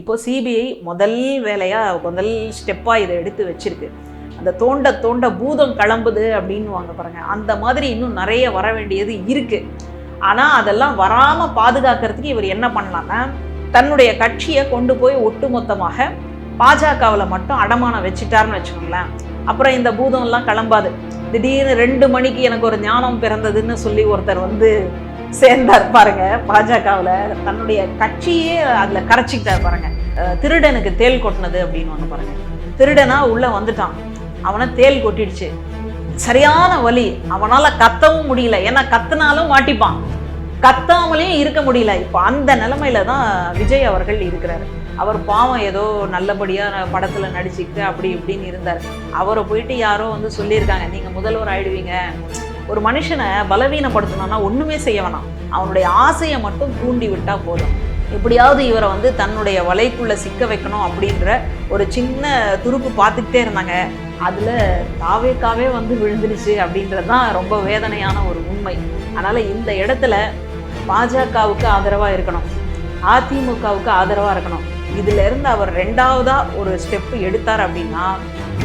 இப்போது சிபிஐ முதல் வேலையாக முதல் ஸ்டெப்பாக இதை எடுத்து வச்சிருக்கு. அந்த தோண்ட தோண்ட பூதம் கிளம்புது அப்படின்னு வாங்க பாருங்கள் அந்த மாதிரி இன்னும் நிறைய வர வேண்டியது இருக்குது ஆனால் அதெல்லாம் வராமல் பாதுகாக்கிறதுக்கு இவர் என்ன பண்ணலாம்னா தன்னுடைய கட்சியை கொண்டு போய் ஒட்டுமொத்தமாக பாஜகவில் மட்டும் அடமானம் வச்சுட்டாருன்னு வச்சுக்கோங்களேன். அப்புறம் இந்த பூதம்லாம் கிளம்பாது. திடீர்னு ரெண்டு மணிக்கு எனக்கு ஒரு ஞானம் பிறந்ததுன்னு சொல்லி ஒருத்தர் வந்து சேர்ந்தார் பாருங்க பாஜகவில். தன்னுடைய கட்சியே அதில் கரைச்சிக்கிட்டார் பாருங்க. திருடனுக்கு தேள் கொட்டினது அப்படின்னு ஒன்று பாருங்க. திருடனா உள்ள வந்துட்டான். அவனை தேள் கொட்டிடுச்சு. சரியான வலி. அவனால கத்தவும் முடியல. ஏன்னா கத்துனாலும் மாட்டிப்பான். கத்தாமலேயும் இருக்க முடியல. இப்போ அந்த நிலமையில தான் விஜய் அவர்கள் இருக்கிறாரு. அவர் பாவம் ஏதோ நல்லபடியா படத்துல நடிச்சுக்கிட்டு அப்படி இப்படின்னு இருந்தார். அவரை போயிட்டு யாரோ வந்து சொல்லியிருக்காங்க. நீங்க முதல்வர் ஆயிடுவீங்க. ஒரு மனுஷனை பலவீனப்படுத்தணும்னா ஒன்றுமே செய்ய வேணாம். அவனுடைய ஆசையை மட்டும் தூண்டி விட்டால் போதும். எப்படியாவது இவரை வந்து தன்னுடைய வலைக்குள்ளே சிக்க வைக்கணும் அப்படின்ற ஒரு சின்ன துருப்பு பார்த்துக்கிட்டே இருந்தாங்க. அதில் தாவேக்காவே வந்து விழுந்துருச்சு அப்படின்றது தான் ரொம்ப வேதனையான ஒரு உண்மை. அதனால் இந்த இடத்துல பாஜகவுக்கு ஆதரவாக இருக்கணும். அதிமுகவுக்கு ஆதரவாக இருக்கணும். இதுல இருந்து அவர் ரெண்டாவதாக ஒரு ஸ்டெப் எடுத்தார் அப்படின்னா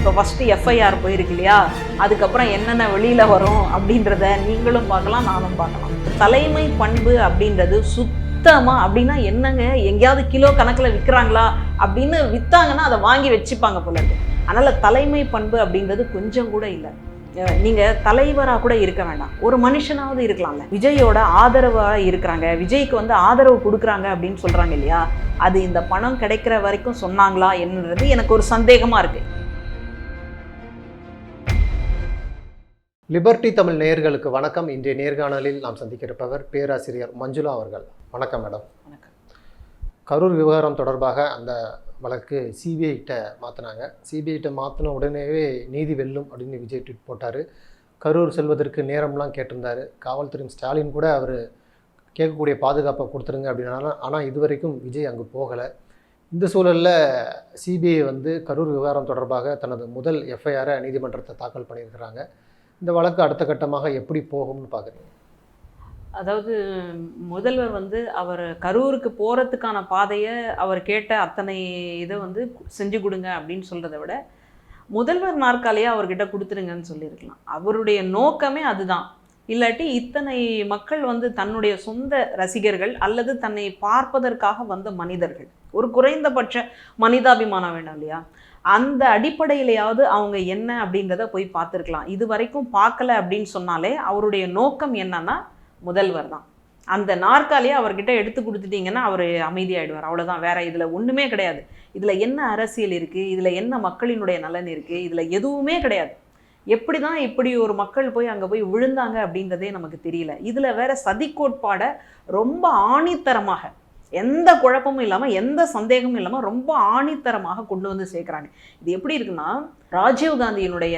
இப்போ ஃபஸ்ட்டு எஃப்ஐஆர் போயிருக்கு இல்லையா? அதுக்கப்புறம் என்னென்ன வெளியில் வரும் அப்படின்றத நீங்களும் பார்க்கலாம் நானும் பார்க்கலாம். தலைமை பண்பு அப்படின்றது சுத்தமாக அப்படின்னா என்னங்க? எங்கேயாவது கிலோ கணக்கில் விற்கிறாங்களா அப்படின்னு விற்றாங்கன்னா அதை வாங்கி வச்சுப்பாங்க போல இருக்கு. தலைமை பண்பு அப்படின்றது கொஞ்சம் கூட இல்லை. நீங்கள் தலைவராக கூட இருக்க வேண்டாம். ஒரு மனுஷனாவது இருக்கலாம்ல. விஜயோட ஆதரவாக இருக்கிறாங்க. விஜய்க்கு வந்து ஆதரவு கொடுக்குறாங்க அப்படின்னு சொல்கிறாங்க இல்லையா? அது இந்த பணம் கிடைக்கிற வரைக்கும் சொன்னாங்களா என்னன்றது எனக்கு ஒரு சந்தேகமாக இருக்குது லிபர்டி தமிழ் நேயர்களுக்கு வணக்கம். இன்றைய நேர்காணலில் நாம் சந்திக்கிருப்பவர் பேராசிரியர் மஞ்சுளா அவர்கள். வணக்கம் மேடம். வணக்கம். கரூர் விவகாரம் தொடர்பாக அந்த வழக்கு சிபிஐட்ட மாற்றினாங்க சிபிஐட்ட மாற்றின உடனேவே நீதி வெல்லும் அப்படின்னு விஜய் ட்வீட் போட்டார். கரூர் செல்வதற்கு நேரம்லாம் கேட்டிருந்தாரு. காவல்துறை ஸ்டாலின் கூட அவர் கேட்கக்கூடிய பாதுகாப்பை கொடுத்துருங்க அப்படின்னாலும் ஆனால் இதுவரைக்கும் விஜய் அங்கு போகலை. இந்த சூழலில் சிபிஐ வந்து கரூர் விவகாரம் தொடர்பாக தனது முதல் எஃப்ஐஆரை நீதிமன்றத்தை தாக்கல் பண்ணியிருக்கிறாங்க. இந்த வழக்கு அடுத்த கட்டமாக எப்படி போகும்னு பார்க்குறீங்க? அதாவது முதல்வர் வந்து அவர் கரூருக்கு போகிறதுக்கான பாதையை அவர் கேட்ட அத்தனை இதை வந்து செஞ்சு கொடுங்க அப்படின்னு சொல்கிறத விட முதல்வர் நாற்காலியை அவர்கிட்ட கொடுத்துருங்கன்னு சொல்லியிருக்கலாம். அவருடைய நோக்கமே அதுதான். இல்லாட்டி இத்தனை மக்கள் வந்து தன்னுடைய சொந்த ரசிகர்கள் அல்லது தன்னை பார்ப்பதற்காக வந்த மனிதர்கள். ஒரு குறைந்தபட்ச மனிதாபிமானம் வேணும் இல்லையா? அந்த அடிப்படையிலையாவது அவங்க என்ன அப்படின்றத போய் பார்த்துருக்கலாம். இது வரைக்கும் பார்க்கல அப்படின்னு சொன்னாலே அவருடைய நோக்கம் என்னன்னா முதல்வர் தான். அந்த நாற்காலியை அவர்கிட்ட எடுத்து கொடுத்துட்டீங்கன்னா அவர் அமைதியாயிடுவார். அவ்வளோதான் வேற இதில் ஒன்றுமே கிடையாது. இதில் என்ன அரசியல் இருக்குது இதில் என்ன மக்களினுடைய நலன் இருக்குது இதில் எதுவுமே கிடையாது. எப்படி தான் இப்படி ஒரு மக்கள் போய் அங்கே போய் விழுந்தாங்க அப்படின்றதே நமக்கு தெரியல. இதில் வேற சதி கோட்பாடை ரொம்ப ஆணித்தரமாக எந்த குழப்பமும் இல்லாமல் எந்த சந்தேகமும் இல்லாமல் ரொம்ப ஆணித்தரமாக கொண்டு வந்து சேர்க்குறாங்க. இது எப்படி இருக்குன்னா ராஜீவ் காந்தியினுடைய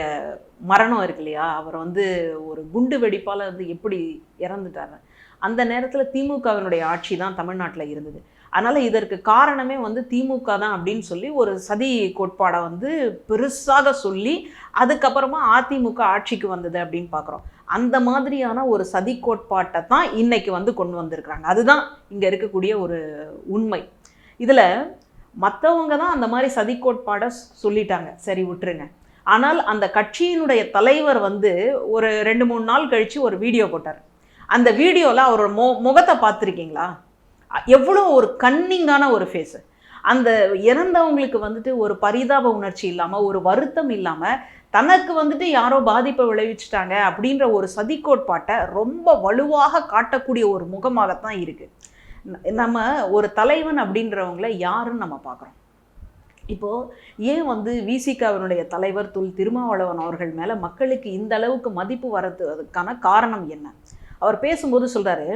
மரணம் இருக்கு இல்லையா? அவர் வந்து ஒரு குண்டு வெடிப்பால் வந்து எப்படி இறந்துட்டாரு? அந்த நேரத்தில் திமுகவினுடைய ஆட்சி தான் தமிழ்நாட்டில் இருந்தது. அதனால் இதற்கு காரணமே வந்து திமுக தான் அப்படின்னு சொல்லி ஒரு சதி கோட்பாடை வந்து பெருசாக சொல்லி அதுக்கப்புறமா அதிமுக ஆட்சிக்கு வந்தது அப்படின்னு பார்க்குறோம் அந்த மாதிரியான ஒரு சதி கோட்பாட்டை தான் இன்னைக்கு வந்து கொண்டு வந்திருக்கிறாங்க. அதுதான் இங்கே இருக்கக்கூடிய ஒரு உண்மை. இதில் மற்றவங்க தான் அந்த மாதிரி சதி கோட்பாடை சொல்லிட்டாங்க. சரி விட்டுருங்க. ஆனால் அந்த கட்சியினுடைய தலைவர் வந்து ஒரு ரெண்டு மூணு நாள் கழித்து ஒரு வீடியோ போட்டார். அந்த வீடியோவில் அவரோட மொ முகத்தை பார்த்துருக்கீங்களா? எவ்வளோ ஒரு கன்னிங்கான ஒரு ஃபேஸு அந்த இறந்தவங்களுக்கு வந்துட்டு ஒரு பரிதாப உணர்ச்சி இல்லாமல் ஒரு வருத்தம் இல்லாமல் தனக்கு வந்துட்டு யாரோ பாதிப்பை விளைவிச்சிட்டாங்க அப்படின்ற ஒரு சதி கோட்பாட்டை ரொம்ப வலுவாக காட்டக்கூடிய ஒரு முகமாகத்தான் இருக்குது நம்ம ஒரு தலைவன் அப்படின்றவங்கள யாருன்னு நம்ம பார்க்குறோம். இப்போது ஏன் வந்து விசிகாவினுடைய தலைவர் துல் திருமாவளவன் அவர்கள் மேலே மக்களுக்கு இந்த அளவுக்கு மதிப்பு வரதுக்கான காரணம் என்ன? அவர் பேசும்போது சொல்கிறாரு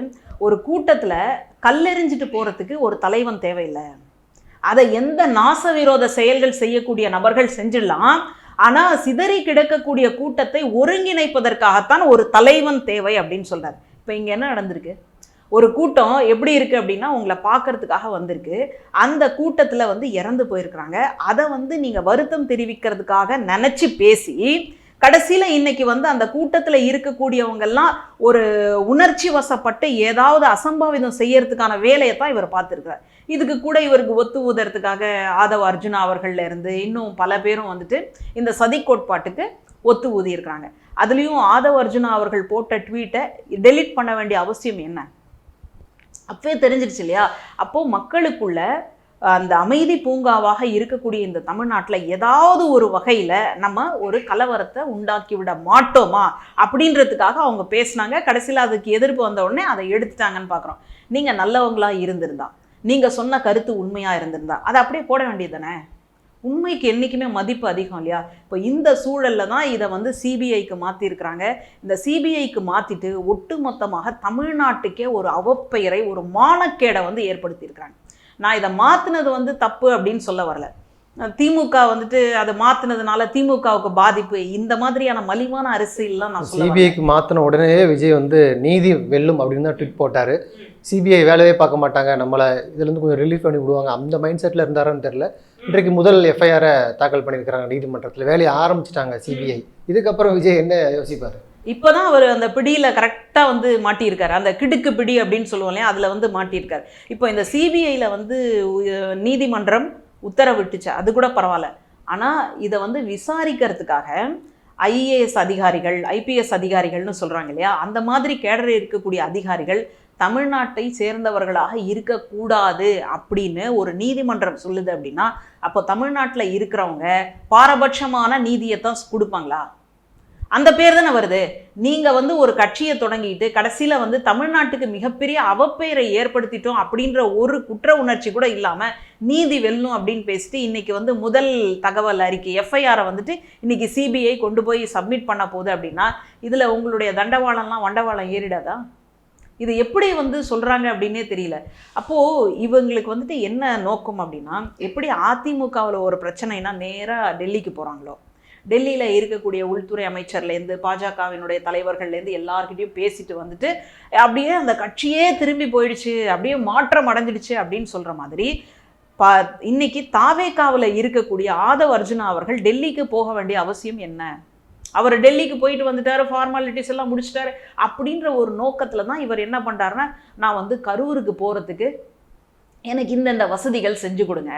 ஒரு கூட்டத்தில் கல்லெறிஞ்சிட்டு போகிறதுக்கு ஒரு தலைவன் தேவையில்லை. அதை எந்த நாச விரோத செயல்கள் செய்யக்கூடிய நபர்கள் செஞ்சிடலாம் ஆனா சிதறி கிடக்கக்கூடிய கூட்டத்தை ஒருங்கிணைப்பதற்காகத்தான் ஒரு தலைவன் தேவை அப்படின்னு சொல்றாரு. இப்போ இங்க என்ன நடந்திருக்கு? ஒரு கூட்டம் எப்படி இருக்கு அப்படின்னா உங்களை பார்க்கறதுக்காக வந்திருக்கு. அந்த கூட்டத்தில் வந்து இறந்து போயிருக்கிறாங்க. அதை வந்து நீங்கள் வருத்தம் தெரிவிக்கிறதுக்காக நினச்சி பேசி கடைசியில் இன்னைக்கு வந்து அந்த கூட்டத்தில் இருக்கக்கூடியவங்கெல்லாம் ஒரு உணர்ச்சி வசப்பட்டு ஏதாவது அசம்பாவிதம் செய்யறதுக்கான வேலையை தான் இவர் பார்த்துருக்கார் இதுக்கு கூட இவருக்கு ஒத்து ஊதுறதுக்காக ஆதவ அர்ஜுனா அவர்கள்ல இருந்து இன்னும் பல பேரும் வந்துட்டு இந்த சதி கோட்பாட்டுக்கு ஒத்து ஊதியிருக்கிறாங்க. அதுலேயும் ஆதவ அர்ஜுனா அவர்கள் போட்ட ட்வீட்டை டெலீட் பண்ண வேண்டிய அவசியம் என்ன? அப்பவே தெரிஞ்சிருச்சு இல்லையா? அப்போது மக்களுக்குள்ள அந்த அமைதி பூங்காவாக இருக்கக்கூடிய இந்த தமிழ்நாட்டில் ஏதாவது ஒரு வகையில் நம்ம ஒரு கலவரத்தை உண்டாக்கி விட மாட்டோமா அப்படின்றதுக்காக அவங்க பேசினாங்க. கடைசியில் அதுக்கு எதிர்ப்பு வந்த உடனே அதை எடுத்துட்டாங்கன்னு பார்க்குறோம் நீங்கள் நல்லவங்களா இருந்திருந்தா நீங்கள் சொன்ன கருத்து உண்மையாக இருந்திருந்தா அதை அப்படியே போட வேண்டியது தானே உண்மைக்கு என்றைக்குமே மதிப்பு அதிகம் இல்லையா? இப்போ இந்த சூழலில் தான் இதை வந்து சிபிஐக்கு மாற்றிருக்கிறாங்க இந்த சிபிஐக்கு மாற்றிட்டு ஒட்டுமொத்தமாக தமிழ்நாட்டுக்கே ஒரு அவப்பெயரை ஒரு மானக்கேடை வந்து ஏற்படுத்தியிருக்கிறாங்க. நான் இதை மாற்றினது வந்து தப்பு அப்படின்னு சொல்ல வரல. திமுக வந்துட்டு அதை மாத்தினதுனால திமுகவுக்கு பாதிப்பு இந்த மாதிரியான மலிவான அரசியல்லாம் நான் சிபிஐக்கு மாற்றின உடனே விஜய் வந்து நீதி வெல்லும் அப்படின்னு தான் ட்விட் போட்டார். சிபிஐ வேலையே பார்க்க மாட்டாங்க. நம்மளை இதுலேருந்து கொஞ்சம் ரிலீஃப் பண்ணி விடுவாங்க. அந்த மைண்ட் செட்டில் இருந்தாரான்னு தெரில இன்றைக்கு முதல் எஃப்ஐஆரை தாக்கல் பண்ணியிருக்கிறாங்க நீதிமன்றத்தில். வேலையை ஆரம்பிச்சிட்டாங்க சிபிஐ. இதுக்கப்புறம் விஜய் என்ன யோசிப்பார்? இப்போ தான் அவர் அந்த பிடியில் கரெக்டாக வந்து மாட்டியிருக்காரு. அந்த கிடுக்கு பிடி அப்படின்னு சொல்லுவோம் இல்லையா? அதில் வந்து மாட்டியிருக்காரு. இப்போ இந்த சிபிஐயில் வந்து நீதிமன்றம் உத்தரவிட்டுச்சு அது கூட பரவாயில்ல. ஆனால் இதை வந்து விசாரிக்கிறதுக்காக ஐஏஎஸ் அதிகாரிகள் ஐபிஎஸ் அதிகாரிகள்னு சொல்கிறாங்க இல்லையா? அந்த மாதிரி கேடரில் இருக்கக்கூடிய அதிகாரிகள் தமிழ்நாட்டை சேர்ந்தவர்களாக இருக்கக்கூடாது அப்படின்னு ஒரு நீதிமன்றம் சொல்லுது அப்படின்னா அப்போ தமிழ்நாட்டில் இருக்கிறவங்க பாரபட்சமான நீதியை தான் கொடுப்பாங்களா? அந்த பேர் தானே வருது. நீங்கள் வந்து ஒரு கட்சியை தொடங்கிட்டு கடைசியில் வந்து தமிழ்நாட்டுக்கு மிகப்பெரிய அவப்பெயரை ஏற்படுத்திட்டோம் அப்படின்ற ஒரு குற்ற உணர்ச்சி கூட இல்லாமல் நீதி வெல்லும் அப்படின்னு பேசிட்டு இன்றைக்கி வந்து முதல் தகவல் அறிக்கை எஃப்ஐஆரை வந்துட்டு இன்றைக்கி சிபிஐ கொண்டு போய் சப்மிட் பண்ண போகுது அப்படின்னா இதில் உங்களுடைய தண்டவாளம்லாம் வண்டவாளம் ஏறிடாதா? இது எப்படி வந்து சொல்கிறாங்க அப்படின்னே தெரியல. அப்போது இவங்களுக்கு வந்துட்டு என்ன நோக்கம் அப்படின்னா எப்படி அதிமுகவில் ஒரு பிரச்சனைனா நேராக டெல்லிக்கு போகிறாங்களோ டெல்லியில் இருக்கக்கூடிய உள்துறை அமைச்சர்லேருந்து பாஜகவினுடைய தலைவர்கள்லேருந்து எல்லாருக்கிட்டையும் பேசிட்டு வந்துட்டு அப்படியே அந்த கட்சியே திரும்பி போயிடுச்சு அப்படியே மாற்றம் அடைஞ்சிடுச்சு அப்படின்னு சொல்கிற மாதிரி பா இன்னைக்கு தாவேக்காவில் இருக்கக்கூடிய ஆதவ் அர்ஜுனா அவர்கள் டெல்லிக்கு போக வேண்டிய அவசியம் என்ன? அவர் டெல்லிக்கு போயிட்டு வந்துட்டாரு ஃபார்மாலிட்டிஸ் எல்லாம் முடிச்சிட்டாரு அப்படின்ற ஒரு நோக்கத்தில் தான் இவர் என்ன பண்ணுறாருன்னா நான் வந்து கரூருக்கு போகிறதுக்கு எனக்கு இந்தந்த வசதிகள் செஞ்சு கொடுங்க.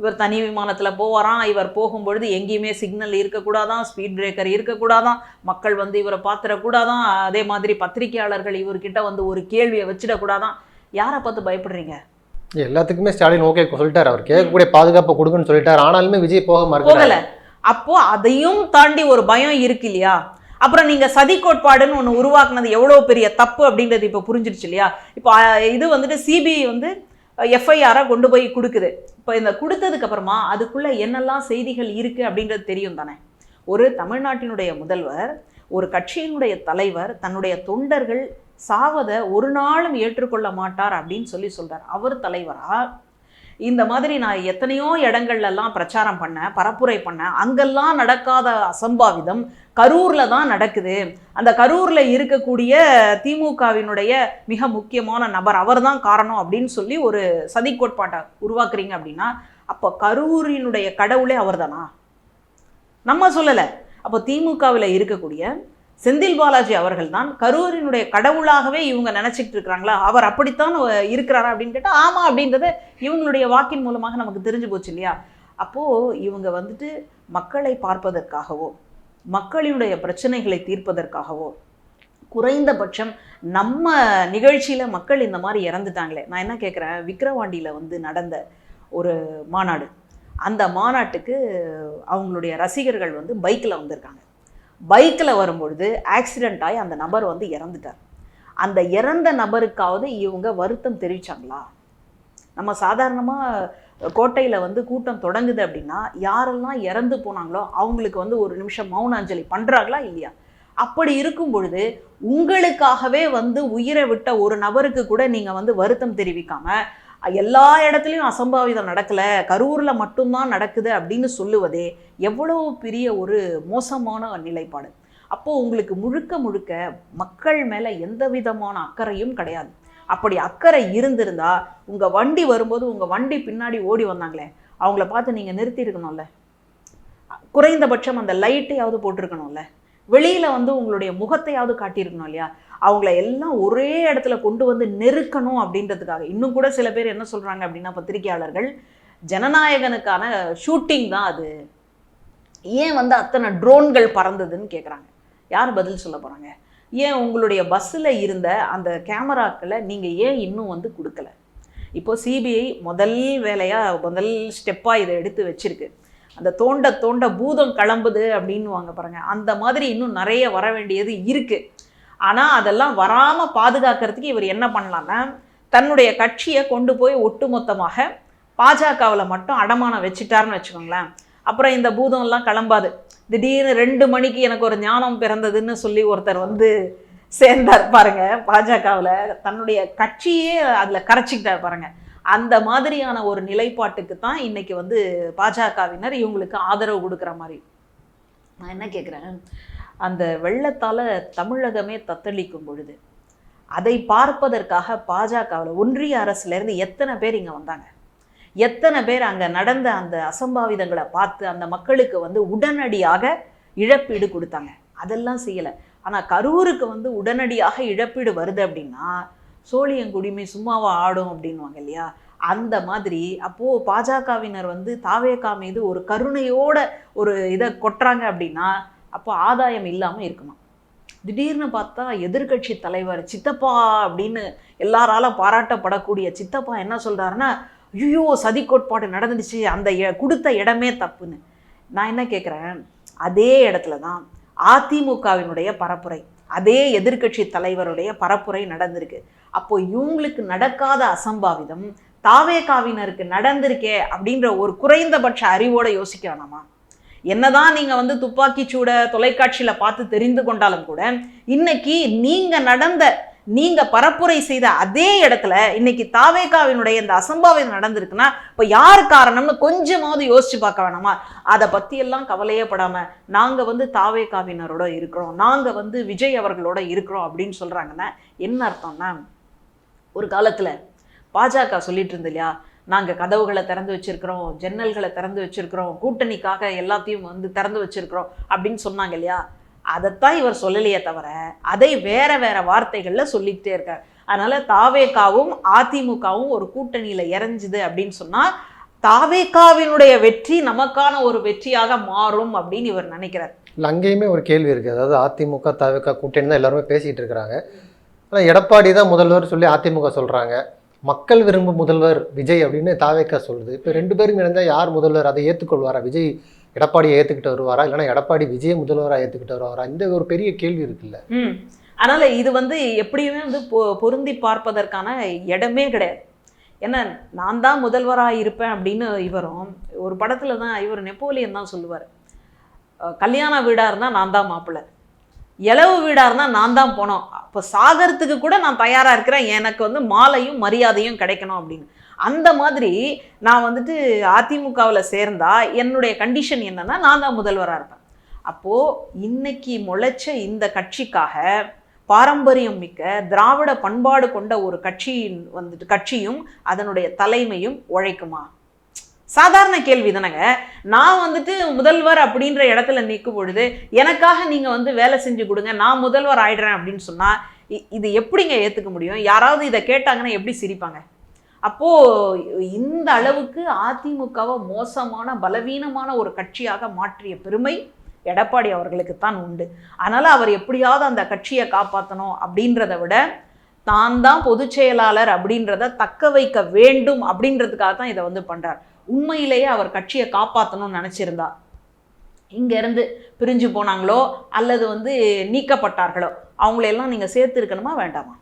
இவர் தனி விமானத்தில் போவாராம். இவர் போகும்பொழுது எங்கேயுமே சிக்னல் இருக்கக்கூடாதான் ஸ்பீட் பிரேக்கர் இருக்கக்கூடாதான். மக்கள் வந்து இவரை பார்த்துடக்கூடாதான். அதே மாதிரி பத்திரிகையாளர்கள் இவர்கிட்ட வந்து ஒரு கேள்வியை வச்சிடக்கூடாதான். யாரை பார்த்து பயப்படுறீங்க? எல்லாத்துக்குமே ஸ்டாலின் ஓகே சொல்லிட்டார். அவர் கேட்கக்கூடிய பாதுகாப்பை கொடுக்குன்னு சொல்லிட்டார். ஆனாலுமே விஜய் போக மறுக்கல. போகல. அப்போ அதையும் தாண்டி ஒரு பயம் இருக்கு இல்லையா? அப்புறம் நீங்க சதி கோட்பாடுன்னு ஒன்று உருவாக்குனது எவ்வளோ பெரிய தப்பு அப்படின்றது இப்போ புரிஞ்சிருச்சு இல்லையா? இப்போ இது வந்துட்டு சிபிஐ வந்து எஃப்ஐஆரை கொண்டு போய் கொடுக்குது. இப்போ இந்த கொடுத்ததுக்கப்புறமா அதுக்குள்ளே என்னெல்லாம் செய்திகள் இருக்குது அப்படின்றது தெரியும் தானே? ஒரு தமிழ்நாட்டினுடைய முதல்வர் ஒரு கட்சியினுடைய தலைவர் தன்னுடைய தொண்டர்கள் சாவதை ஒரு நாளும் ஏற்றுக்கொள்ள மாட்டார் அப்படின்னு சொல்லி சொல்கிறார் அவர் தலைவராக இந்த மாதிரி நான் எத்தனையோ இடங்கள்லாம் பிரச்சாரம் பண்ணேன் பரப்புரை பண்ணேன். அங்கெல்லாம் நடக்காத அசம்பாவிதம் கரூரில் தான் நடக்குது. அந்த கரூரில் இருக்கக்கூடிய திமுகவினுடைய மிக முக்கியமான நபர் அவர் தான் காரணம் அப்படின்னு சொல்லி ஒரு சதி கோட்பாட்டை உருவாக்குறீங்க அப்படின்னா அப்போ கரூரினுடைய கடவுளே அவர்தானா? நம்ம சொல்லலை. அப்போ திமுகவில் இருக்கக்கூடிய செந்தில் பாலாஜி அவர்கள் தான் கரூரினுடைய கடவுளாகவே இவங்க நினச்சிக்கிட்டு இருக்கிறாங்களா? அவர் அப்படித்தான் இருக்கிறாரா அப்படின்னு கேட்டால் ஆமாம் அப்படின்றத இவங்களுடைய வாக்கின் மூலமாக நமக்கு தெரிஞ்சு போச்சு இல்லையா? அப்போது இவங்க வந்துட்டு மக்களை பார்ப்பதற்காகவோ மக்களினுடைய பிரச்சனைகளை தீர்ப்பதற்காகவோ குறைந்தபட்சம் நம்ம நிகழ்ச்சியில் மக்கள் இந்த மாதிரி இறந்துட்டாங்களே. நான் என்ன கேட்குறேன் விக்ரவாண்டியில் வந்து நடந்த ஒரு மாநாடு. அந்த மாநாட்டுக்கு அவங்களுடைய ரசிகர்கள் வந்து பைக்கில் வந்திருக்காங்க. பைக்கில் வரும்பொழுது ஆக்சிடெண்ட் ஆகி அந்த நபர் வந்து இறந்துட்டார். அந்த இறந்த நபருக்காவது இவங்க வருத்தம் தெரிவிச்சாங்களா? நம்ம சாதாரணமாக கோட்டையில் வந்து கூட்டம் தொடங்குது அப்படின்னா யாரெல்லாம் இறந்து போனாங்களோ அவங்களுக்கு வந்து ஒரு நிமிஷம் மௌன அஞ்சலி பண்ணுறாங்களா இல்லையா? அப்படி இருக்கும் பொழுது உங்களுக்காகவே வந்து உயிரை விட்ட ஒரு நபருக்கு கூட நீங்கள் வந்து வருத்தம் தெரிவிக்காமல் எல்லா இடத்துலையும் அசம்பாவிதம் நடக்கலை. கரூரில் மட்டும்தான் நடக்குது அப்படின்னு சொல்லுவதே எவ்வளோ பெரிய ஒரு மோசமான நிலைப்பாடு. அப்போது உங்களுக்கு முழுக்க முழுக்க மக்கள் மேலே எந்த விதமான அக்கறையும் கிடையாது. அப்படி அக்கறை இருந்திருந்தா உங்கள் வண்டி வரும்போது உங்கள் வண்டி பின்னாடி ஓடி வந்தாங்களே அவங்கள பார்த்து நீங்கள் நிறுத்தியிருக்கணும்ல குறைந்தபட்சம் அந்த லைட்டையாவது போட்டிருக்கணும்ல. வெளியில் வந்து உங்களுடைய முகத்தையாவது காட்டியிருக்கணும் இல்லையா? அவங்கள எல்லாம் ஒரே இடத்துல கொண்டு வந்து நெருக்கணும் அப்படின்றதுக்காக. இன்னும் கூட சில பேர் என்ன சொல்கிறாங்க அப்படின்னா பத்திரிகையாளர்கள் ஜனநாயகனுக்கான ஷூட்டிங் தான் அது. ஏன் வந்து அத்தனை ட்ரோன்கள் பறந்ததுன்னு கேட்குறாங்க யார் பதில் சொல்ல போகிறாங்க ஏன் உங்களுடைய பஸ்ஸில் இருந்த அந்த கேமராக்களை நீங்கள் ஏன் இன்னும் வந்து கொடுக்கல? இப்போ சிபிஐ முதல் வேலையாக முதல் ஸ்டெப்பாக இதை எடுத்து வச்சிருக்கு. அந்த தோண்ட தோண்ட பூதம் கிளம்புது அப்படின்னு வாங்க பாருங்கள் அந்த மாதிரி இன்னும் நிறைய வர வேண்டியது இருக்குது ஆனால் அதெல்லாம் வராமல் பாதுகாக்கிறதுக்கு இவர் என்ன பண்ணலான்னா தன்னுடைய கட்சியை கொண்டு போய் ஒட்டுமொத்தமாக பாஜகவில் மட்டும் அடமானம் வச்சுட்டாருன்னு வச்சுக்கோங்களேன். அப்புறம் இந்த பூதம்லாம் கிளம்பாது. திடீர்னு ரெண்டு மணிக்கு எனக்கு ஒரு ஞானம் பிறந்ததுன்னு சொல்லி ஒருத்தர் வந்து சேர்ந்தார் பாருங்க பாஜகவில். தன்னுடைய கட்சியே அதில் கரைச்சிக்கிட்டார் பாருங்க. அந்த மாதிரியான ஒரு நிலைப்பாட்டுக்கு தான் இன்னைக்கு வந்து பாஜகவினர் இவங்களுக்கு ஆதரவு கொடுக்குற மாதிரி. நான் என்ன கேட்குறேன் அந்த வெள்ளத்தால் தமிழகமே தத்தளிக்கும் பொழுது அதை பார்ப்பதற்காக பாஜகவில் ஒன்றிய அரசுலேருந்து எத்தனை பேர் இங்கே வந்தாங்க? எத்தனை பேர் அங்கே நடந்த அந்த அசம்பாவிதங்களை பார்த்து அந்த மக்களுக்கு வந்து உடனடியாக இழப்பீடு கொடுத்தாங்க? அதெல்லாம் செய்யலை. ஆனால் கரூருக்கு வந்து உடனடியாக இழப்பீடு வருது அப்படின்னா சோழியங்குடிமை சும்மாவா ஆடும் அப்படின்வாங்க இல்லையா? அந்த மாதிரி அப்போது பாஜகவினர் வந்து தாவேகா மீது ஒரு கருணையோட ஒரு இதை கொட்டுறாங்க அப்படின்னா அப்போ ஆதாயம் இல்லாமல் இருக்குமா? திடீர்னு பார்த்தா எதிர்க்கட்சி தலைவர் சித்தப்பா அப்படின்னு எல்லாரால பாராட்டப்படக்கூடிய சித்தப்பா என்ன சொல்கிறாருன்னா ஐயோ சதி கோட்பாடு நடந்துடுச்சு. அந்த கொடுத்த இடமே தப்புன்னு. நான் என்ன கேட்குறேன் அதே இடத்துல தான் அதிமுகவினுடைய பரப்புரை அதே எதிர்க்கட்சி தலைவருடைய பரப்புரை நடந்திருக்கு. அப்போ இவங்களுக்கு நடக்காத அசம்பாவிதம் தாவேகாவினருக்கு நடந்திருக்கே அப்படின்ற ஒரு குறைந்தபட்ச அறிவோட யோசிக்க வேணாமா? என்னதான் நீங்கள் வந்து துப்பாக்கி சூட தொலைக்காட்சியில் பார்த்து தெரிந்து கொண்டாலும் கூட இன்னைக்கு நீங்கள் நடந்த நீங்கள் பரப்புரை செய்த அதே இடத்துல இன்னைக்கு தாவேகாவினுடைய இந்த அசம்பாவிதம் நடந்திருக்குன்னா இப்போ யார் காரணம்னு கொஞ்சமாவது யோசிச்சு பார்க்க வேணாமா? அதை பற்றியெல்லாம் கவலையே படாமல் நாங்கள் வந்து தாவேகாவினரோட இருக்கிறோம் நாங்கள் வந்து விஜய் அவர்களோட இருக்கிறோம் அப்படின்னு சொல்கிறாங்கன்னா என்ன அர்த்தம்னா ஒரு காலத்தில் பாஜக சொல்லிட்டு இருந்து இல்லையா? நாங்கள் கதவுகளை திறந்து வச்சுருக்குறோம் ஜன்னல்களை திறந்து வச்சுருக்குறோம் கூட்டணிக்காக எல்லாத்தையும் வந்து திறந்து வச்சுருக்குறோம் அப்படின்னு சொன்னாங்க இல்லையா? அதைத்தான் இவர் சொல்லலையே தவிர அதை வேற வேற வார்த்தைகளில் சொல்லிக்கிட்டே இருக்கார். அதனால் தாவேகாவும் அதிமுகவும் ஒரு கூட்டணியில் இறஞ்சுது அப்படின்னு சொன்னால் தாவேக்காவினுடைய வெற்றி நமக்கான ஒரு வெற்றியாக மாறும் அப்படின்னு இவர் நினைக்கிறார். இல்லை அங்கேயுமே ஒரு கேள்வி இருக்குது அதாவது அதிமுக தாவேக்கா கூட்டணி தான் எல்லாருமே பேசிகிட்டு இருக்கிறாங்க. ஆனால் எடப்பாடி தான் முதல்வர் சொல்லி அதிமுக சொல்கிறாங்க மக்கள் விரும்பும் முதல்வர் விஜய் அப்படின்னு தாவேக்கா சொல்லுது. இப்போ ரெண்டு பேரும் இணைந்தால் யார் முதல்வர்? அதை ஏற்றுக்கொள்வாரா விஜய் எடப்பாடியை ஏற்றுக்கிட்டு வருவாரா? இல்லைனா எடப்பாடி விஜய் முதல்வராக ஏற்றுக்கிட்டு வருவாரா? இந்த ஒரு பெரிய கேள்வி இருக்குல்ல. அதனால் அதனால இது வந்து எப்படியுமே வந்து பொ- பொருந்தி பார்ப்பதற்கான இடமே கிடையாது. ஏன்னா நான் தான் முதல்வராக இருப்பேன் அப்படின்னு இவரும் ஒரு படத்துல தான் இவர் நெப்போலியன் தான் சொல்லுவார். கல்யாண வீடாக இருந்தால் நான் தான் மாப்பிள்ளை. இளவு வீடாக இருந்தால் நான் தான் போனோம். அப்போ சாகறதுக்கு கூட நான் தயாராக இருக்கிறேன். எனக்கு வந்து மாலையும் மரியாதையும் கிடைக்கணும் அப்படின்னு. அந்த மாதிரி நான் வந்துட்டு அதிமுகவில் சேர்ந்தா என்னுடைய கண்டிஷன் என்னன்னா நான் தான் முதல்வராக இருப்பேன். அப்போது இன்னைக்கு முளைச்ச இந்த கட்சிக்காக பாரம்பரியம் மிக்க திராவிட பண்பாடு கொண்ட ஒரு கட்சியின் வந்துட்டு கட்சியும் அதனுடைய தலைமையும் உழைக்குமா? சாதாரண கேள்வி தானேங்க. நான் வந்துட்டு முதல்வர் அப்படின்ற இடத்துல நிற்கும் பொழுது எனக்காக நீங்கள் வந்து வேலை செஞ்சு கொடுங்க நான் முதல்வர் ஆயிடுறேன் அப்படின்னு சொன்னால் இது எப்படிங்க ஏற்றுக்க முடியும்? யாராவது இதை கேட்டாங்கன்னா எப்படி சிரிப்பாங்க? அப்போது இந்த அளவுக்கு அதிமுகவை மோசமான பலவீனமான ஒரு கட்சியாக மாற்றிய பெருமை எடப்பாடி அவர்களுக்கு தான் உண்டு. அதனால் அவர் எப்படியாவது அந்த கட்சியை காப்பாற்றணும் அப்படின்றத விட தான் தான் பொதுச் செயலாளர் அப்படின்றத தக்க வைக்க வேண்டும் அப்படின்றதுக்காக தான் இதை வந்து பண்ணுறார் உண்மையிலேயே அவர் கட்சியை காப்பாற்றணும்னு நினச்சிருந்தா. இங்கேருந்து பிரிஞ்சு போனாங்களோ அல்லது வந்து நீக்கப்பட்டார்களோ அவங்களையெல்லாம் நீங்கள் சேர்த்து இருக்கணுமா வேண்டாமா?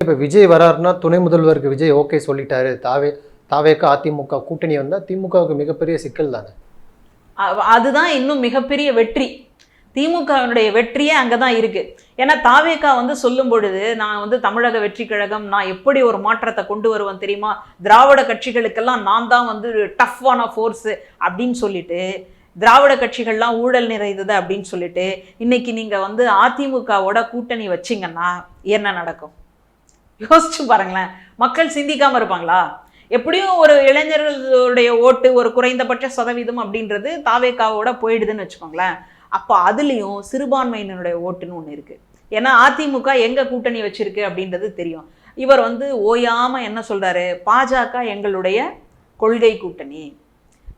இப்போ விஜய் வராருன்னா துணை முதல்வருக்கு விஜய் ஓகே சொல்லிட்டாரு. தாவே தாவேக்கா அதிமுக கூட்டணி வந்தால் திமுகவுக்கு மிகப்பெரிய சிக்கல் தானே? அதுதான் இன்னும் மிகப்பெரிய வெற்றி. திமுகவினுடைய வெற்றியே அங்கே தான் இருக்கு. ஏன்னா தாவேக்கா வந்து சொல்லும் பொழுது நான் வந்து தமிழக வெற்றி கழகம் நான் எப்படி ஒரு மாற்றத்தை கொண்டு வருவேன் தெரியுமா? திராவிட கட்சிகளுக்கெல்லாம் நான் தான் வந்து டஃப்பான ஃபோர்ஸு அப்படின்னு சொல்லிட்டு திராவிட கட்சிகள்லாம் ஊழல் நிறைந்தது அப்படின்னு சொல்லிட்டு இன்னைக்கு நீங்கள் வந்து அதிமுகவோட கூட்டணி வச்சிங்கன்னா என்ன நடக்கும்? யோசிச்சு பாருங்களேன். மக்கள் சிந்திக்காமல் இருப்பாங்களா? எப்படியும் ஒரு இளைஞர்களுடைய ஓட்டு ஒரு குறைந்தபட்ச சதவீதம் அப்படின்றது தாவேக்காவோட போயிடுதுன்னு வச்சுக்கோங்களேன். அப்போ அதுலேயும் சிறுபான்மையினருடைய ஓட்டுன்னு ஒன்று இருக்குது ஏன்னா அதிமுக எங்கே கூட்டணி வச்சிருக்கு அப்படின்றது தெரியும். இவர் வந்து ஓயாமல் என்ன சொல்கிறாரு பாஜக எங்களுடைய கொள்கை கூட்டணி.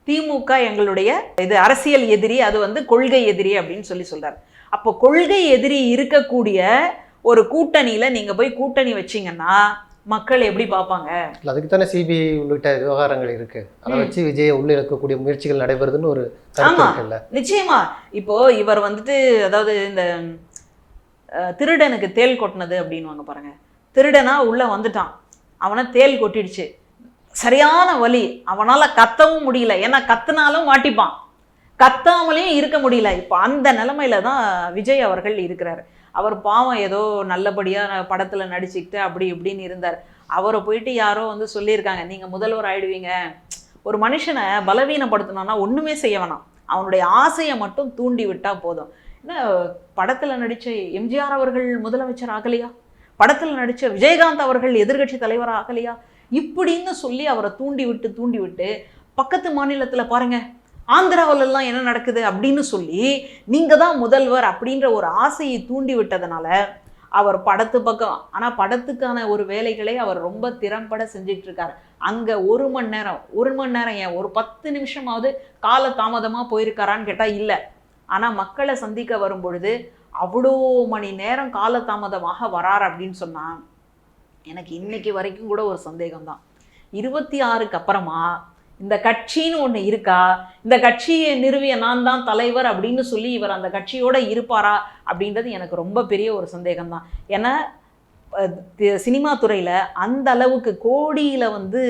திமுக எங்களுடைய இது அரசியல் எதிரி அது வந்து கொள்கை எதிரி அப்படின்னு சொல்லி சொல்கிறார் அப்போ கொள்கை எதிரி இருக்கக்கூடிய ஒரு கூட்டணியில் நீங்கள் போய் கூட்டணி வச்சீங்கன்னா மக்கள் எப்படி பார்ப்பாங்க? இல்ல, அதுக்கு தானே சிபிஐ உள்ளிட்ட விவகாரங்கள் இருக்கு. அதை. வச்சு விஜயை உள்ள இழக்கக்கூடிய முயற்சிகள் நடைபெறுதுன்னு ஒரு ஆமா. நிச்சயமா. இப்போ இவர் வந்துட்டு அதாவது இந்த திருடனுக்கு தேள் கொட்டினது அப்படின்னுவாங்க பாருங்க. திருடனா உள்ள வந்துட்டான். அவனை தேள் கொட்டிடுச்சு. சரியான வலி. அவனால கத்தவும் முடியல. ஏன்னா கத்துனாலும் மாட்டிப்பான். கத்தாமலேயும் இருக்க முடியல. இப்போ அந்த நிலைமையில தான் விஜய் அவர்கள் இருக்கிறாரு. அவர் பாவம் ஏதோ நல்லபடியாக படத்தில் நடிச்சுக்கிட்டு அப்படி இப்படின்னு இருந்தார். அவரை போயிட்டு யாரோ வந்து சொல்லியிருக்காங்க நீங்கள் முதல்வர் ஆயிடுவீங்க. ஒரு மனுஷனை பலவீனப்படுத்தணும்னா ஒன்றுமே செய்ய வேணாம். அவனுடைய ஆசையை மட்டும் தூண்டி விட்டால் போதும். என்ன படத்தில் நடித்த எம்ஜிஆர் அவர்கள் முதலமைச்சர் ஆகலையா? படத்தில் நடித்த விஜயகாந்த் அவர்கள் எதிர்கட்சி தலைவர் ஆகலையா? இப்படின்னு சொல்லி அவரை தூண்டி விட்டு தூண்டி விட்டு பக்கத்து மாநிலத்தில் பாருங்கள் ஆந்திராவிலலாம் எல்லாம் என்ன நடக்குது அப்படின்னு சொல்லி நீங்க தான் முதல்வர் அப்படின்ற ஒரு ஆசையை தூண்டி விட்டதுனால அவர் படத்து பக்கம் ஆனால் படத்துக்கான ஒரு வேலைகளை அவர் ரொம்ப திறம்பட செஞ்சுட்டு இருக்காரு அங்கே ஒரு மணி நேரம் ஒரு மணி நேரம் ஏன் ஒரு பத்து நிமிஷமாவது கால தாமதமாக போயிருக்காரான்னு கேட்டால் இல்லை. ஆனால் மக்களை சந்திக்க வரும் பொழுது அவ்வளோ மணி நேரம் கால தாமதமாக வரார் அப்படின்னு சொன்னால் எனக்கு இன்னைக்கு வரைக்கும் கூட ஒரு சந்தேகம் தான் இருபத்தி ஆறுக்கு அப்புறமா இந்த கட்சின்னு ஒன்று இருக்கா? இந்த கட்சியை நிறுவிய நான் தான் தலைவர் அப்படின்னு சொல்லி இவர் அந்த கட்சியோடு இருப்பாரா? அப்படின்றது எனக்கு ரொம்ப பெரிய ஒரு சந்தேகம்தான். ஏன்னா சினிமா துறையில் அந்த அளவுக்கு கோடியில் வந்து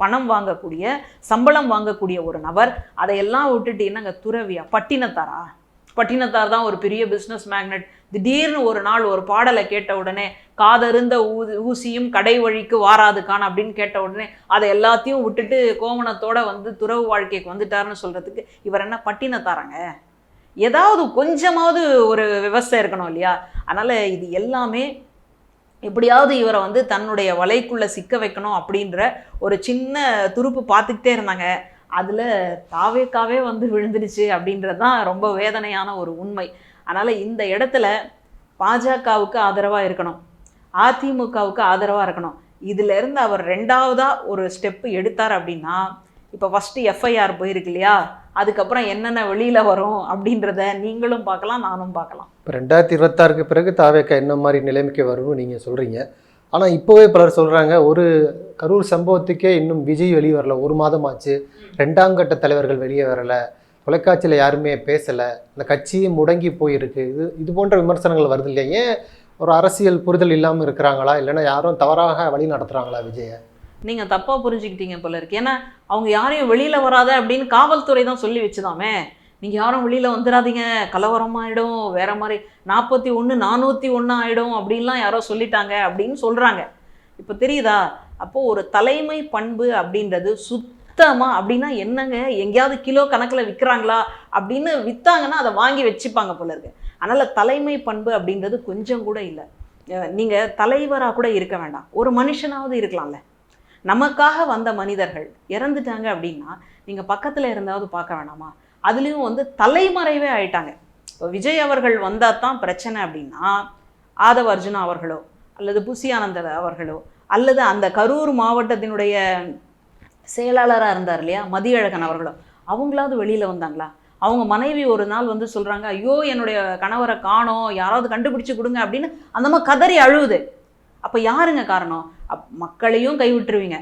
பணம் வாங்கக்கூடிய சம்பளம் வாங்கக்கூடிய ஒரு நபர் அதையெல்லாம் விட்டுட்டு என்னங்க துறவியா? பட்டினத்தாரா? பட்டினத்தார் தான் ஒரு பெரிய பிஸ்னஸ் மேக்னெட் திடீர்னு ஒரு நாள் ஒரு பாடலை கேட்ட உடனே காதருந்த ஊ ஊசியும் கடை வழிக்கு வாராதுக்கான் அப்படின்னு கேட்ட உடனே அதை எல்லாத்தையும் விட்டுட்டு கோமணத்தோட வந்து துறவு வாழ்க்கைக்கு வந்துட்டாருன்னு சொல்கிறதுக்கு இவர் என்ன பட்டினத்தாராங்க? ஏதாவது கொஞ்சமாவது ஒரு விவசாயம் இருக்கணும் இல்லையா? அதனால் இது எல்லாமே எப்படியாவது இவரை வந்து தன்னுடைய வலைக்குள்ளே சிக்க வைக்கணும் அப்படின்ற ஒரு சின்ன துருப்பு பார்த்துக்கிட்டே இருந்தாங்க. அதில் தாவேக்காவே வந்து விழுந்துடுச்சு அப்படின்றது தான் ரொம்ப வேதனையான ஒரு உண்மை. அதனால் இந்த இடத்துல பாஜகவுக்கு ஆதரவாக இருக்கணும். அதிமுகவுக்கு ஆதரவாக இருக்கணும். இதிலேருந்து அவர் ரெண்டாவதாக ஒரு ஸ்டெப்பு எடுத்தார் அப்படின்னா இப்போ ஃபஸ்ட்டு எஃப்ஐஆர் போயிருக்கு இல்லையா? அதுக்கப்புறம் என்னென்ன வெளியில் வரும் அப்படின்றத நீங்களும் பார்க்கலாம் நானும் பார்க்கலாம். இப்போ ரெண்டாயிரத்தி இருபத்தாறுக்கு பிறகு தாவேக்கா என்ன மாதிரி நிலைமைக்கு வரும்னு நீங்கள் சொல்கிறீங்க ஆனால் இப்போவே பலர் சொல்கிறாங்க ஒரு கரூர் சம்பவத்துக்கே இன்னும் விஜய் வெளியே வரல ஒரு மாதம் ஆச்சு ரெண்டாம் கட்ட தலைவர்கள் வெளியே வரலை தொலைக்காட்சியில் யாருமே பேசலை இந்த கட்சியும் முடங்கி போயிருக்கு. இது இது போன்ற விமர்சனங்கள் வருது இல்லையா? ஏன் ஒரு அரசியல் புரிதல் இல்லாமல் இருக்கிறாங்களா? இல்லைன்னா யாரும் தவறாக வழி நடத்துகிறாங்களா விஜயை? நீங்கள் தப்பாக புரிஞ்சுக்கிட்டீங்க போல இருக்கு. ஏன்னா அவங்க யாரையும் வெளியில் வராத அப்படின்னு காவல்துறை தான் சொல்லி வச்சுதாமே. நீங்க யாரும் வெளியில வந்துடாதீங்க கலவரம் ஆயிடும் வேற மாதிரி நாற்பத்தி ஒன்று நானூற்றி ஒன்று ஆயிடும் அப்படின்லாம் யாரோ சொல்லிட்டாங்க அப்படின்னு சொல்றாங்க. இப்போ தெரியுதா? அப்போ ஒரு தலைமை பண்பு அப்படின்றது சுத்தமா அப்படின்னா என்னங்க? எங்கேயாவது கிலோ கணக்குல விற்கிறாங்களா அப்படின்னு வித்தாங்கன்னா அதை வாங்கி வச்சுப்பாங்க போல இருக்கு. அதனால தலைமை பண்பு அப்படின்றது கொஞ்சம் கூட இல்லை. நீங்க தலைவரா கூட இருக்க வேண்டாம். ஒரு மனுஷனாவது இருக்கலாம்ல. நமக்காக வந்த மனிதர்கள் இறந்துட்டாங்க அப்படின்னா நீங்கள் பக்கத்தில் இருந்தாவது பார்க்க வேணாமா? அதுலேயும் வந்து தலைமறைவே ஆயிட்டாங்க. இப்போ விஜய் அவர்கள் வந்தால் தான் பிரச்சனை அப்படின்னா ஆதவ அர்ஜுனா அவர்களோ அல்லது புசியானந்த அவர்களோ அல்லது அந்த கரூர் மாவட்டத்தினுடைய செயலாளராக இருந்தார் இல்லையா மதியழகன் அவர்களோ அவங்களாவது வெளியில் வந்தாங்களா? அவங்க மனைவி ஒரு நாள் வந்து சொல்கிறாங்க ஐயோ என்னுடைய கணவரை காணோம் யாராவது கண்டுபிடிச்சு கொடுங்க அப்படின்னு அந்த மாதிரி கதறி அழுவுது. அப்போ யாருங்க காரணம்? அப் மக்களையும் கைவிட்டுருவீங்க.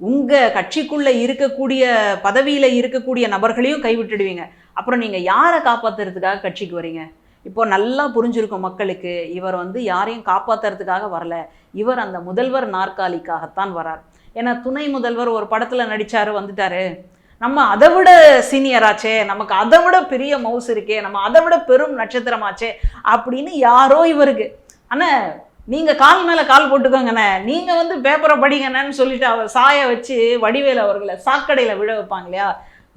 உங்கள் கட்சிக்குள்ளே இருக்கக்கூடிய பதவியில் இருக்கக்கூடிய நபர்களையும் கைவிட்டுடுவீங்க. அப்புறம் நீங்கள் யாரை காப்பாற்றுறதுக்காக கட்சிக்கு வரீங்க? இப்போ நல்லா புரிஞ்சிருக்கும் மக்களுக்கு இவர் வந்து யாரையும் காப்பாற்றுறதுக்காக வரல. இவர் அந்த முதல்வர் நாற்காலிக்காகத்தான் வரார். ஏன்னா துணை முதல்வர் ஒரு படத்தில் நடித்தார் வந்துட்டாரு. நம்ம அதை விட சீனியராச்சே நமக்கு அதை விட பெரிய மவுஸ் இருக்கே நம்ம அதை விட பெரும் நட்சத்திரமாச்சே அப்படின்னு யாரோ இவருக்கு. ஆனால் நீங்கள் கால் மேலே கால் போட்டுக்கோங்கண்ணே. நீங்கள் வந்து பேப்பரை படிங்கண்ணேன்னு சொல்லிட்டு அவர் சாய வச்சு வடிவேல் அவர்களை சாக்கடையில் விழ வைப்பாங்க இல்லையா?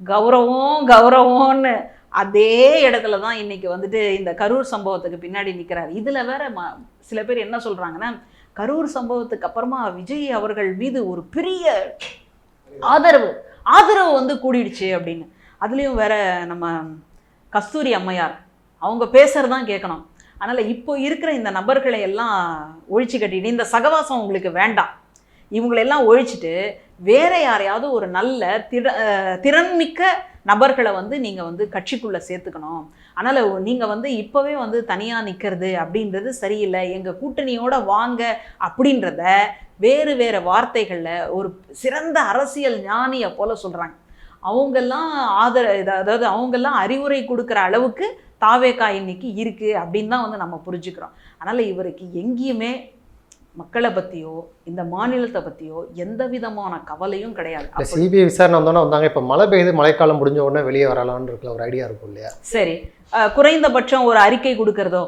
கௌரவம் கௌரவம்னு அதே இடத்துல தான் இன்னைக்கு வந்துட்டு இந்த கரூர் சம்பவத்துக்கு பின்னாடி நிற்கிறார் இதில் வேற ம சில பேர் என்ன சொல்கிறாங்கன்னா கரூர் சம்பவத்துக்கு அப்புறமா விஜய் அவர்கள் மீது ஒரு பெரிய ஆதரவு ஆதரவு வந்து கூடிடுச்சு அப்படின்னு. அதுலேயும் வேற நம்ம கஸ்தூரி அம்மையார் அவங்க பேசுகிறதான் கேட்கணும். அதனால் இப்போ இருக்கிற இந்த நபர்களை எல்லாம் ஒழிச்சு கட்டிட்டு இந்த சகவாசம் உங்களுக்கு வேண்டாம். இவங்களெல்லாம் ஒழிச்சிட்டு வேற யாரையாவது ஒரு நல்ல திற திறன்மிக்க நபர்களை வந்து நீங்கள் வந்து கட்சிக்குள்ளே சேர்த்துக்கணும். அதனால் நீங்கள் வந்து இப்போவே வந்து தனியாக நிற்கிறது அப்படின்றது சரியில்லை. எங்கள் கூட்டணியோட வாங்க அப்படின்றத வேறு வேறு வார்த்தைகளில் ஒரு சிறந்த அரசியல் ஞானியை போல சொல்கிறாங்க அவங்கெல்லாம் ஆதர அதாவது அவங்கெல்லாம் அறிவுரை கொடுக்குற அளவுக்கு தாவேக்கா இன்னைக்கு இருக்குது அப்படின்னு தான் வந்து நம்ம புரிஞ்சுக்கிறோம். அதனால் இவருக்கு எங்கேயுமே மக்களை பற்றியோ இந்த மாநிலத்தை பற்றியோ எந்த விதமான கவலையும் கிடையாது. சிபிஐ விசாரணை வந்தோன்னே வந்தாங்க இப்போ மழை பெய்யுது மழைக்காலம் முடிஞ்ச உடனே வெளியே வரலாம்னு இருக்கிற ஒரு ஐடியா இருக்கும் இல்லையா? சரி. குறைந்தபட்சம் ஒரு அறிக்கை கொடுக்கறதோ?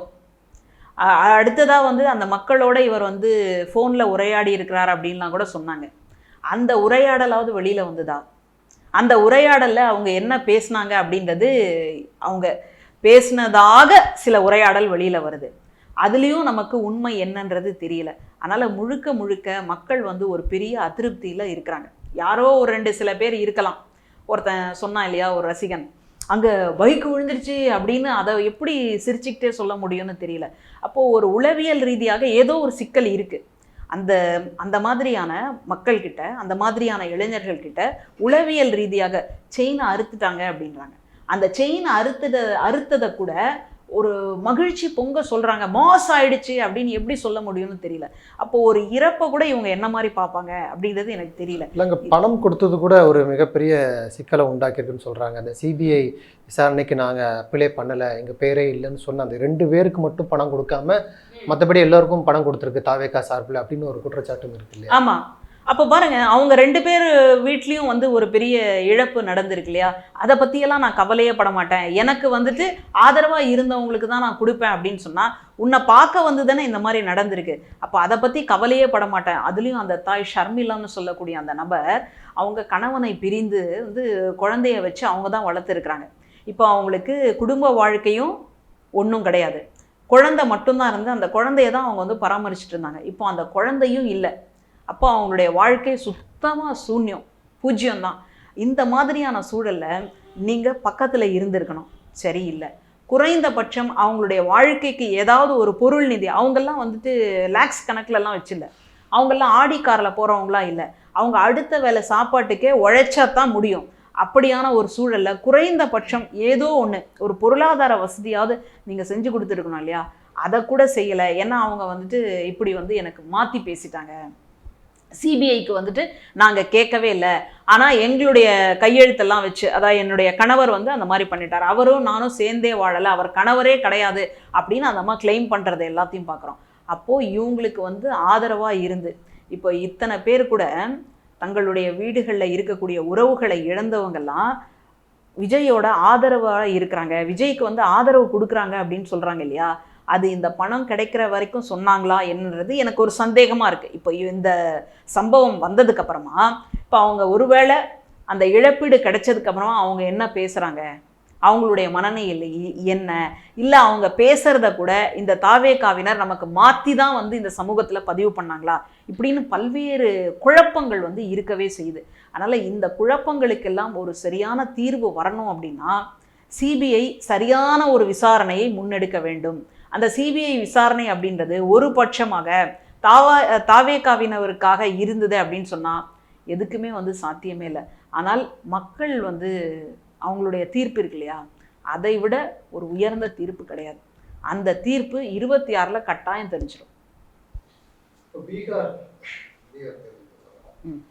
அஹ், அடுத்ததா வந்து அந்த மக்களோட இவர் வந்து ஃபோனில் உரையாடி இருக்கிறார் அப்படின்லாம் கூட சொன்னாங்க. அந்த உரையாடலாவது வெளியில் வந்ததா? அந்த உரையாடல்ல அவங்க என்ன பேசுனாங்க அப்படின்றது அவங்க பேசினதாக சில உரையாடல் வெளியில் வருது. அதுலேயும் நமக்கு உண்மை என்னன்றது தெரியல. அதனால் முழுக்க முழுக்க மக்கள் வந்து ஒரு பெரிய அதிருப்தியில் இருக்கிறாங்க. யாரோ ஒரு ரெண்டு சில பேர் இருக்கலாம். ஒருத்தன் சொன்னான் இல்லையா ஒரு ரசிகன். அங்கே பைக் விழுந்துருச்சு அப்படின்னு அதை எப்படி சிரிச்சுக்கிட்டே சொல்ல முடியும்னு தெரியல. அப்போது ஒரு உளவியல் ரீதியாக ஏதோ ஒரு சிக்கல் இருக்குது அந்த அந்த மாதிரியான மக்கள்கிட்ட அந்த மாதிரியான இளைஞர்கள்கிட்ட உளவியல் ரீதியாக செயினை அறுத்துட்டாங்க அப்படின்றாங்க. அந்த செயினை அறுத்தத அறுத்ததை கூட ஒரு மகிழ்ச்சி பொங்க சொல்கிறாங்க மாஸ் ஆயிடுச்சு அப்படின்னு எப்படி சொல்ல முடியும்னு தெரியல. அப்போ ஒரு இறப்பை கூட இவங்க என்ன மாதிரி பார்ப்பாங்க அப்படின்றது எனக்கு தெரியல. இல்லைங்க பணம் கொடுத்தது கூட ஒரு மிகப்பெரிய சிக்கலை உண்டாக்கியிருக்குன்னு சொல்கிறாங்க அந்த சிபிஐ விசாரணைக்கு நாங்கள் அப்பிலே பண்ணலை. எங்கள் பேரே இல்லைன்னு சொன்ன அந்த ரெண்டு பேருக்கு மட்டும் பணம் கொடுக்காம மற்றபடி எல்லாருக்கும் பணம் கொடுத்துருக்கு தாவேக்கா சார்பில் அப்படின்னு ஒரு குற்றச்சாட்டும் இருக்கு இல்லையா? ஆமா. அப்போ பாருங்க அவங்க ரெண்டு பேர் வீட்லேயும் வந்து ஒரு பெரிய இழப்பு நடந்திருக்கு இல்லையா? அதை பற்றியெல்லாம் நான் கவலையே பட மாட்டேன். எனக்கு வந்துட்டு ஆதரவாக இருந்தவங்களுக்கு தான் நான் கொடுப்பேன் அப்படின்னு சொன்னால் உன்னை பார்க்க வந்து தானே இந்த மாதிரி நடந்திருக்கு. அப்போ அதை பற்றி கவலையே பட மாட்டேன். அதுலேயும் அந்த தாய் ஷர்மிலான்னு சொல்லக்கூடிய அந்த நபர் அவங்க கணவனை பிரிந்து வந்து குழந்தைய வச்சு அவங்க தான் வளர்த்துருக்குறாங்க. இப்போ அவங்களுக்கு குடும்ப வாழ்க்கையும் ஒன்றும் கிடையாது. குழந்தை மட்டும்தான் இருந்து அந்த குழந்தைய தான் அவங்க வந்து பராமரிச்சுட்டு இருந்தாங்க. இப்போ அந்த குழந்தையும் இல்லை. அப்போ அவங்களுடைய வாழ்க்கை சுத்தமாக சூன்யம் பூஜ்ஜியம்தான் இந்த மாதிரியான சூழலில் நீங்கள் பக்கத்தில் இருந்திருக்கணும். சரியில்லை. குறைந்தபட்சம் அவங்களுடைய வாழ்க்கைக்கு ஏதாவது ஒரு பொருள் நிதி அவங்கெல்லாம் வந்துட்டு லேக்ஸ் கணக்கிலலாம் வச்சில்ல. அவங்கெல்லாம் ஆடி காரில் போகிறவங்களாம் இல்லை. அவங்க அடுத்த வேலை சாப்பாட்டுக்கே உழைச்சா தான் முடியும். அப்படியான ஒரு சூழலில் குறைந்தபட்சம் ஏதோ ஒன்று ஒரு பொருளாதார வசதியாவது நீங்கள் செஞ்சு கொடுத்துருக்கணும் இல்லையா? அதை கூட செய்யலை. ஏன்னா அவங்க வந்துட்டு இப்படி வந்து எனக்கு மாற்றி பேசிட்டாங்க. சிபிஐக்கு வந்துட்டு நாங்கள் கேட்கவே இல்லை. ஆனால் எங்களுடைய கையெழுத்தெல்லாம் வச்சு அதாவது என்னுடைய கணவர் வந்து அந்த மாதிரி பண்ணிட்டார். அவரும் நானும் சேர்ந்தே வாழலை. அவர் கணவரே கிடையாது அப்படின்னு அந்த அம்மா கிளைம் பண்ணுறது எல்லாத்தையும் பார்க்குறோம் அப்போது இவங்களுக்கு வந்து ஆதரவாக இருந்து இப்போ இத்தனை பேர் கூட தங்களுடைய வீடுகளில் இருக்கக்கூடிய உறவுகளை இழந்தவங்கெல்லாம் விஜயோட ஆதரவாக இருக்கிறாங்க. விஜய்க்கு வந்து ஆதரவு கொடுக்குறாங்க அப்படின்னு சொல்கிறாங்க இல்லையா? அது இந்த பணம் கிடைக்கிற வரைக்கும் சொன்னாங்களா என்னன்றது எனக்கு ஒரு சந்தேகமாக இருக்குது இப்போ இந்த சம்பவம் வந்ததுக்கப்புறமா இப்போ அவங்க ஒருவேளை அந்த இழப்பீடு கிடைச்சதுக்கப்புறமா அவங்க என்ன பேசுகிறாங்க அவங்களுடைய மனநிலை என்ன? இல்லை அவங்க பேசுகிறத கூட இந்த தாவேக்காவினர் நமக்கு மாற்றி தான் வந்து இந்த சமூகத்தில் பதிவு பண்ணாங்களா? இப்படின்னு பல்வேறு குழப்பங்கள் வந்து இருக்கவே செய்யுது. அதனால் இந்த குழப்பங்களுக்கெல்லாம் ஒரு சரியான தீர்வு வரணும் அப்படின்னா சிபிஐ சரியான ஒரு விசாரணையை முன்னெடுக்க வேண்டும். அந்த சிபிஐ விசாரணை அப்படின்றது ஒரு பட்சமாக தாவா தாவேகாவினவருக்காக இருந்தது அப்படின்னு சொன்னால் எதுக்குமே வந்து சாத்தியமே இல்லை. ஆனால் மக்கள் வந்து அவங்களுடைய தீர்ப்பு இருக்கு இல்லையா? அதை விட ஒரு உயர்ந்த தீர்ப்பு கிடையாது. அந்த தீர்ப்பு இருபத்தி ஆறில் கட்டாயம் தெரிஞ்சிடும் பீகார் ம்.